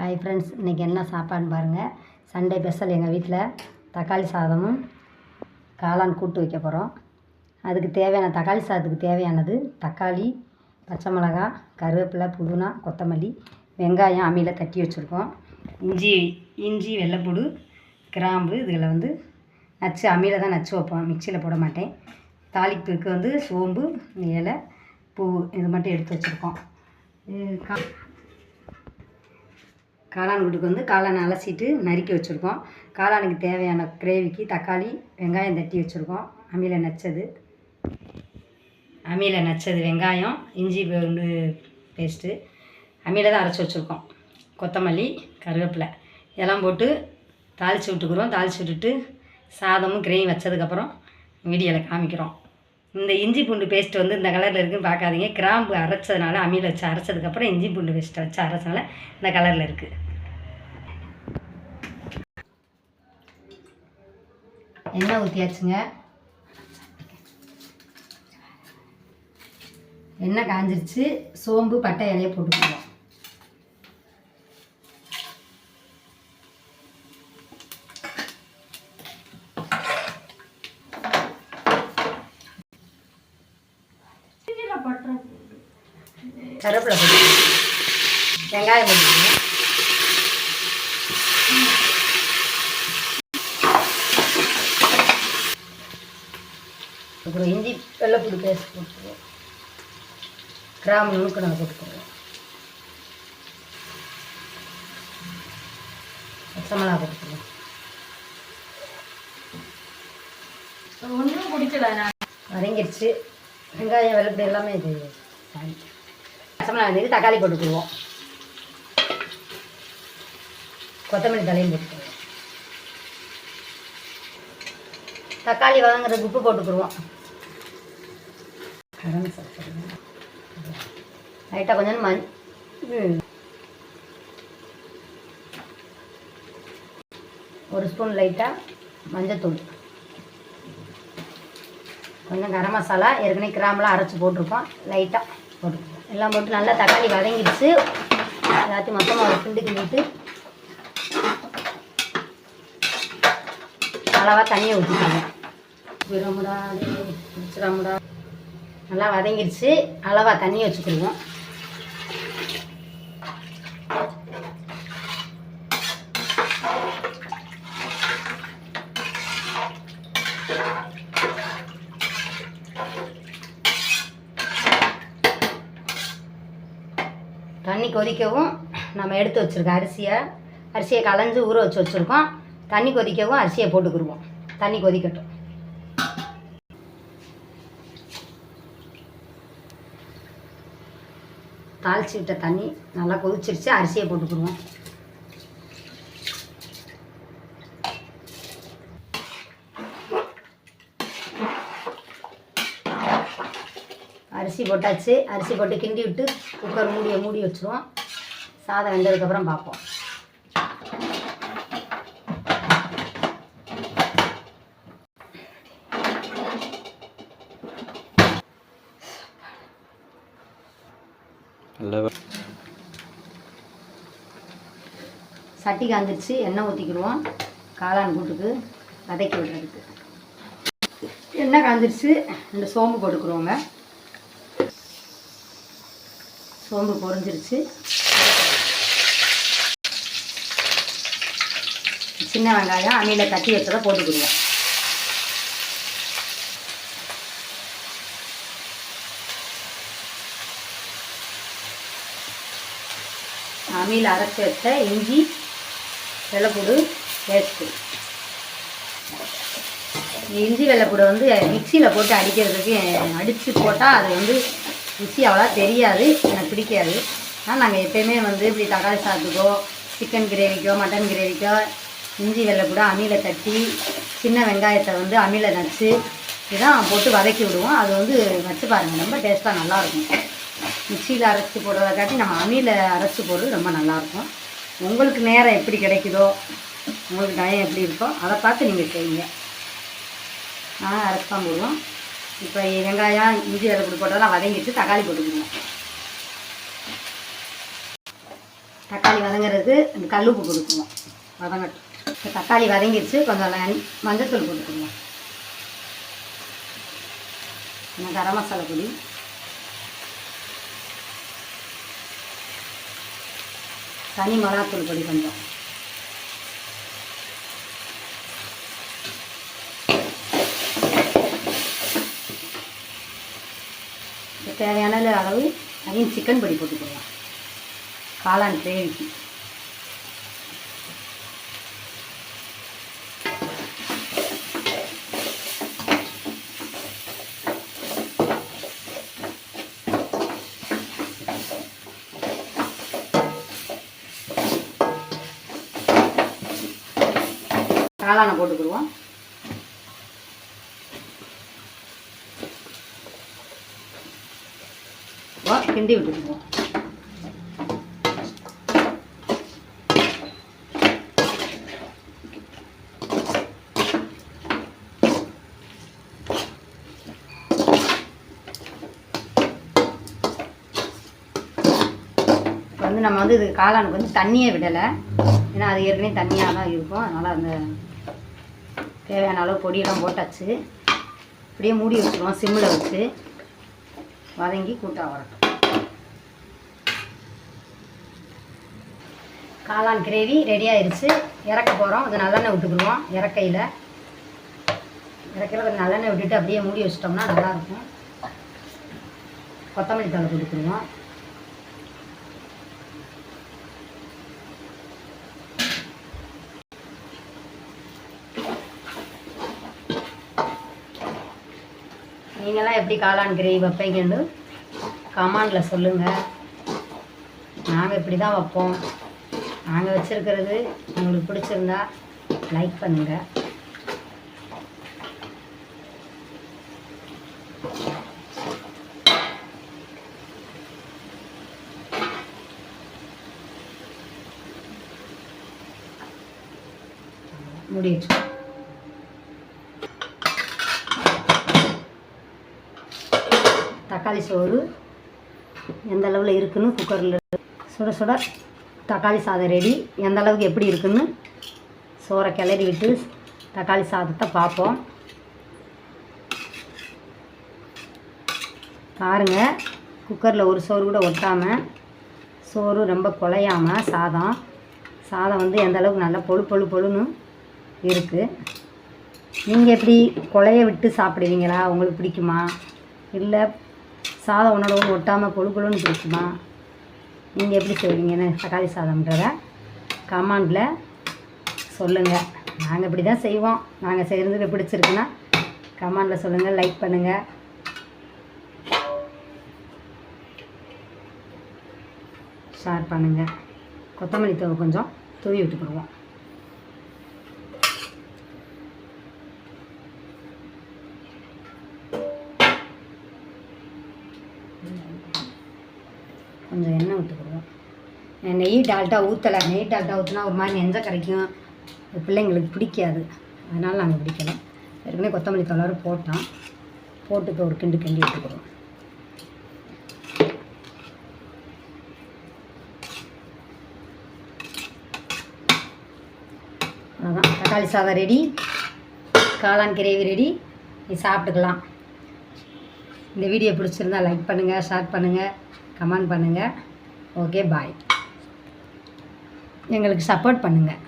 Hi friends இன்றைக்கி என்ன சாப்பாடுன்னு பாருங்கள் சண்டே ஸ்பெஷல் எங்கள் வீட்டில் தக்காளி சாதமும் காளான் கூட்டு வைக்க போகிறோம் அதுக்கு தேவையான தக்காளி சாதத்துக்கு தேவையானது தக்காளி பச்சை மிளகா கருவேப்பிலை புதினா கொத்தமல்லி வெங்காயம் அம்மியில் தட்டி வச்சுருக்கோம். இஞ்சி இஞ்சி வெள்ளைப்பூடு கிராம்பு இதில் வந்து நச்சு அம்மியில் தான் நச்சு வைப்போம். மிக்சியில் போட மாட்டேன். தாளிப்புக்கு வந்து சோம்பு இலை பூ இது மட்டும் எடுத்து வச்சுருக்கோம். இது காளான் வீட்டுக்கு வந்து காளான் அலசிட்டு நறுக்கி வச்சுருக்கோம். காளானுக்கு தேவையான கிரேவிக்கு தக்காளி வெங்காயம் தட்டி வச்சுருக்கோம். அம்மியில் நச்சது. அம்மியில் நச்சது வெங்காயம் இஞ்சி பூண்டு பேஸ்ட்டு. அம்மியில் தான் அரைச்சி வச்சுருக்கோம். கொத்தமல்லி கருவேப்பிலை. இதெல்லாம் போட்டு தாளித்து விட்டுக்குறோம். தாளித்து விட்டுட்டு சாதமும் கிரேவி வச்சதுக்கப்புறம் வீடியோவில் காமிக்கிறோம். இந்த இஞ்சி பூண்டு பேஸ்ட் வந்து இந்த கலரில் இருக்குன்னு பார்க்காதீங்க. கிராம்பு அரைச்சதுனால அம்மியில் வச்சு அரைச்சதுக்கப்புறம் இஞ்சி பூண்டு பேஸ்ட்டை வச்சு அரைச்சதுனால இந்த கலரில் இருக்குது எண்ணெய் ஊற்றியாச்சுங்க எண்ணெய் காஞ்சிருச்சு. சோம்பு பட்டை இலையை போட்டுக்குவோம் கருவேப்பிலை போட்டு வெங்காயம் போட்டுக்கணும் அப்புறம் இஞ்சி வெள்ளைப்பூடி பேஸ்ட் போட்டுருவோம் கிராம்பு நுணுக்கு நான். போட்டுக்குவோம் பச்சை மிளகா ஒன்றும் பிடிக்கல நான் வதங்கிருச்சு வெங்காயம் வெள்ளைப்பூடி எல்லாமே இது வந்து தக்காளி போட்டுக்குவோம் கொத்தமல்லி தலையும் போட்டுக்குவோம் தக்காளி வதங்குறதுக்கு உப்பு போட்டுக்குருவோம். லைட்டாக கொஞ்சம் மண் ஒரு ஸ்பூன் லைட்டாக மஞ்சத்தூள். கொஞ்சம் கரம் மசாலா ஏற்கனவே கிராம்பெலாம் அரைச்சி போட்டிருப்போம். லைட்டாக போட்டுக்குவோம் எல்லாம் போட்டு நல்லா தக்காளி வதங்கிடுச்சு. எல்லாத்தையும் மொத்தமாக ஒரு கிண்டு கிண்டிட்டு அளவாக தண்ணியை ஊற்றிக்கோங்க விரமுடா நல்லா வதங்கிடுச்சு. அளவாக தண்ணி வச்சுக்கிடுவோம் தண்ணி கொதிக்கவும் நம்ம எடுத்து வச்சுருக்கோம் அரிசியை அரிசியை களைஞ்சு ஊற வச்சு வச்சுருக்கோம். தண்ணி கொதிக்கவும் அரிசியை போட்டுக்கிடுவோம் தண்ணி கொதிக்கட்டும். தாளிச்சு விட்ட தண்ணி நல்லா கொதிச்சிருச்சு அரிசியை போட்டுக்கிடுவோம் அரிசி போட்டாச்சு. அரிசி போட்டு கிண்டி விட்டு குக்கர் மூடியை மூடி வச்சுருவோம். சாதம் வெந்ததுக்கப்புறம் பார்ப்போம். சட்டி காஞ்சிருச்சு எண்ணெய் ஊற்றிக்கிடுவோம் காளான் கூட்டுக்கு வதக்கி விடுறதுக்கு. எண்ணெய் காஞ்சிருச்சு இந்த சோம்பு போட்டுக்குருவோங்க சோம்பு பொறிஞ்சிருச்சு சின்ன வெங்காயம் அம்மியில் தட்டி வச்சதை போட்டுக்கிடுவோம். அம்மியில் அரைச்சி வச்ச இஞ்சி வெள்ளைப்பூடு பேஸ்ட்டு இஞ்சி வெள்ளைப்பூடை வந்து மிக்சியில் போட்டு அடிக்கிறதுக்கு அடித்து போட்டால் அது வந்து ருசி அவ்வளோ தெரியாது எனக்கு பிடிக்காது. ஆனால் நாங்கள் எப்பயுமே வந்து இப்படி தக்காளி சாதத்துக்கோ சிக்கன் கிரேவிக்கோ மட்டன் கிரேவிக்கோ இஞ்சி வெள்ளை கூட அம்மியில் தட்டி சின்ன வெங்காயத்தை வந்து அம்மியில் நச்சு இதான் போட்டு வதக்கி விடுவோம். அது வந்து வச்சு பாருங்கள் ரொம்ப டேஸ்ட்டாக நல்லாயிருக்கும். மிக்சியில் அரைச்சி போடுறத காட்டி நம்ம அம்மியில் அரைச்சி போடுறது ரொம்ப நல்லாயிருக்கும். உங்களுக்கு நேரம் எப்படி கிடைக்குதோ உங்களுக்கு டயம் எப்படி இருக்கோ அதை பார்த்து நீங்கள் செய்யுங்க. நான் அரைச்சி தான் போடுவோம். இப்போ வெங்காயம் இஞ்சி வெள்ளைப்பூடி போட்டதெல்லாம் வதங்கிட்டு தக்காளி போட்டுக்கணும். தக்காளி வதங்குறதுக்கு இந்த கல்லுப்பு கொடுக்குவோம் வதங்கட்டும். இப்போ தக்காளி வதங்கிடுச்சு கொஞ்சம் மஞ்சத்தூள் போட்டுக்குவோம் கொஞ்சம் கரம் மசாலா பொடி. தனி மிளகாத்தூள் பொடி கொஞ்சம். தேவையான அளவு அதையும் சிக்கன் பொடி போட்டுக்கலாம். காளான் கிரேவிக்கு காளானை போட்டுக்கிடுவோம். கிண்டி விட்டுக்குவோம் இப்போ வந்து நம்ம வந்து இது காளானுக்கு வந்து தண்ணியே விடலை. ஏன்னா அது ஏற்கனவே தண்ணியாக தான் இருக்கும். அதனால் அந்த தேவையான அளவு பொடியெல்லாம் போட்டாச்சு. அப்படியே மூடி வச்சுருவோம். சிம்மில் வச்சு வதங்கி கூட்டாக வரட்டும். காளான் கிரேவி ரெடி ஆயிடுச்சு இறக்க போகிறோம் அது நல்லெண்ணெய் விட்டுக்குருவோம் இறக்கையில். இறக்கையில் கொஞ்சம் நல்லெண்ணெய் விட்டுட்டு அப்படியே மூடி வச்சிட்டோம்னா நல்லாயிருக்கும். கொத்தமல்லி தலை கொடுத்துருவோம் நீங்களாம் எப்படி காளான் கிரேவி வைப்பீங்கன்னு கமாண்டில் சொல்லுங்கள் நாங்கள் இப்படி தான் வைப்போம். நாங்கள் வச்சுருக்கிறது உங்களுக்கு பிடிச்சிருந்தா லைக் பண்ணுங்கள் மூடி தக்காளி சோறு எந்த அளவில் இருக்குன்னு குக்கரில் சுட சுட தக்காளி சாதம் ரெடி எந்த அளவுக்கு எப்படி இருக்குன்னு சோறை கிளறி விட்டு தக்காளி சாதத்தை பார்ப்போம். பாருங்கள் குக்கரில் ஒரு சோறு கூட ஒட்டாமல் சோறு ரொம்ப குலையாமல் சாதம். சாதம் வந்து எந்த அளவுக்கு நல்லா பொழு பொழு பொழுன்னு இருக்குது நீங்கள் எப்படி குழைய விட்டு சாப்பிடுவீங்களா? உங்களுக்கு பிடிக்குமா? இல்லை சாதம் உன்னோட ஒட்டாமல் பொழு பொழுன்னு பிடிக்குமா? நீங்கள் எப்படி செய்வீங்கன்னு தக்காளி சாதம்ன்றத கமாண்டில் சொல்லுங்கள் நாங்கள் இப்படி தான் செய்வோம் நாங்கள் செய்கிறது பிடிச்சிருக்குன்னா கமாண்டில் சொல்லுங்கள் லைக் பண்ணுங்கள் ஷேர் பண்ணுங்கள் கொத்தமல்லி தூவு கொஞ்சம் தூவி விட்டுக்கிடுவோம் நெய் டால்ட்டா ஊற்றலை நெய் டால்ட்டா ஊற்றினா ஒரு மாதிரி நெஞ்ச கிடைக்கும் பிள்ளைங்களுக்கு பிடிக்காது. அதனால் நாங்கள் பிடிக்கல. ஏற்கனவே கொத்தமல்லி தளர் போட்டோம். போட்டு இப்போ ஒரு கிண்டு கிண்டி விட்டுக்கிறோம் அவ்வளோதான் தக்காளி சாதம் ரெடி. காளான் கிரேவி ரெடி. நீ சாப்பிட்டுக்கலாம். இந்த வீடியோ பிடிச்சிருந்தா லைக் பண்ணுங்கள் ஷேர் பண்ணுங்கள் கமெண்ட் பண்ணுங்கள் ஓகே பாய் எங்களுக்கு சப்போர்ட் பண்ணுங்கள்